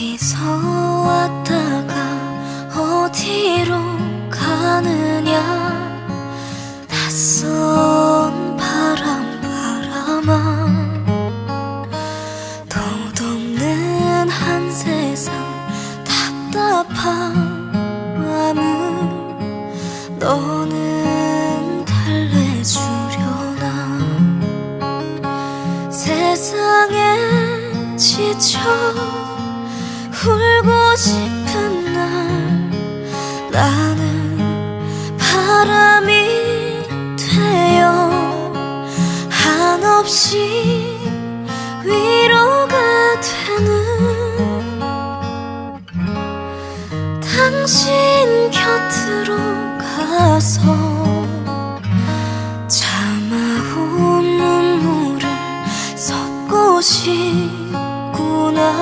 어디서 왔다가 어디로 가느냐? 낯선 바람 바람아 덧없는 한 세상 답답한 마음을 너는 달래주려나? 세상에 지쳐 울고 싶은 날 나는 바람이 되어 한없이 위로가 되는 당신 곁으로 가서 참아온 눈물을 섞고 싶구나.